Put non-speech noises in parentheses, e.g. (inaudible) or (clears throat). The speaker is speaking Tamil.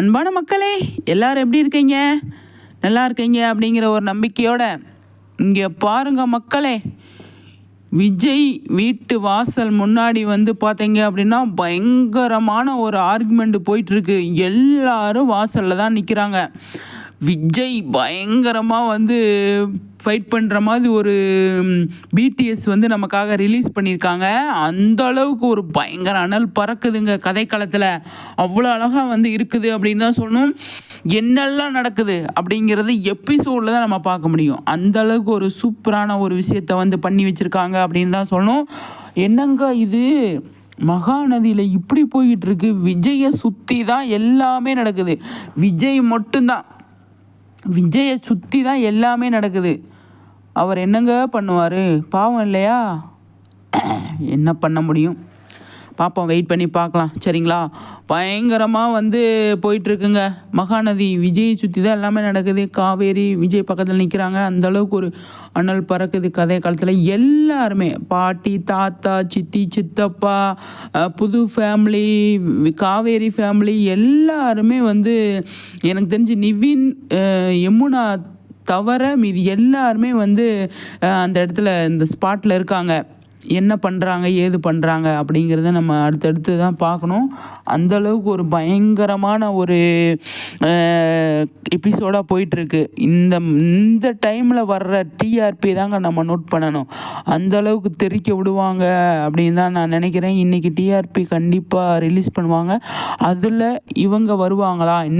அன்பான மக்களே எல்லாரும் எப்படி இருக்கீங்க? நல்லா இருக்கீங்க அப்படிங்கிற ஒரு நம்பிக்கையோட இங்கே பாருங்க மக்களே விஜய் வீட்டு வாசல் முன்னாடி வந்து பார்த்தீங்க அப்படின்னா பயங்கரமான ஒரு ஆர்குமெண்ட் போயிட்டுருக்கு எல்லாரும் வாசலில் தான் நிற்கிறாங்க விஜய் பயங்கரமாக வந்து ஃபைட் பண்ணுற மாதிரி ஒரு பிடிஎஸ் வந்து நமக்காக ரிலீஸ் பண்ணியிருக்காங்க. அந்த அளவுக்கு ஒரு பயங்கர அனல் பறக்குதுங்க கதைக்களத்தில். அவ்வளோ அழகாக வந்து இருக்குது அப்படின்னு தான் சொல்லணும். என்னெல்லாம் நடக்குது அப்படிங்கிறது எபிசோடில் தான் நம்ம பார்க்க முடியும். அந்த அளவுக்கு ஒரு சூப்பரான ஒரு விஷயத்தை வந்து பண்ணி வச்சுருக்காங்க அப்படின்னு தான் சொல்லணும். என்னங்க இது? மகாநதியில் இப்படி போய்கிட்டு இருக்கு. விஜயை சுற்றி தான் எல்லாமே நடக்குது. விஜய் மட்டும்தான். விஜயை சுற்றி தான் எல்லாமே நடக்குது. அவர் என்னங்க பண்ணுவார்? பாவம் இல்லையா? (clears throat) என்ன பண்ண முடியும்? பார்ப்போம் வெயிட் பண்ணி பார்க்கலாம். சரிங்களா? பயங்கரமாக வந்து போயிட்டுருக்குங்க. மகாநதி விஜயை சுற்றி தான் எல்லாமே நடக்குது. காவேரி விஜய் பக்கத்தில் நிற்கிறாங்க அந்தளவுக்கு ஒரு அனல் பறக்குது கதை காலத்தில். எல்லாருமே பாட்டி தாத்தா சித்தி சித்தப்பா புது ஃபேமிலி காவேரி ஃபேமிலி எல்லாருமே வந்து எனக்கு தெரிஞ்சு நிவின் யமுனா தவிர மீதி எல்லாருமே வந்து அந்த இடத்துல இந்த ஸ்பாட்டில் இருக்காங்க. என்ன பண்ணுறாங்க ஏது பண்ணுறாங்க அப்படிங்கிறத நம்ம அடுத்தடுத்து தான் பார்க்கணும். அந்த அளவுக்கு ஒரு பயங்கரமான ஒரு எபிசோடாக போயிட்டுருக்கு. இந்த இந்த டைமில் வர்ற டிஆர்பி தாங்க நம்ம நோட் பண்ணணும். அந்தளவுக்கு தெரிக்க விடுவாங்க அப்படின்னு தான் நான் நினைக்கிறேன். இன்றைக்கி டிஆர்பி கண்டிப்பாக ரிலீஸ் பண்ணுவாங்க. அதில் இவங்க வருவாங்களா?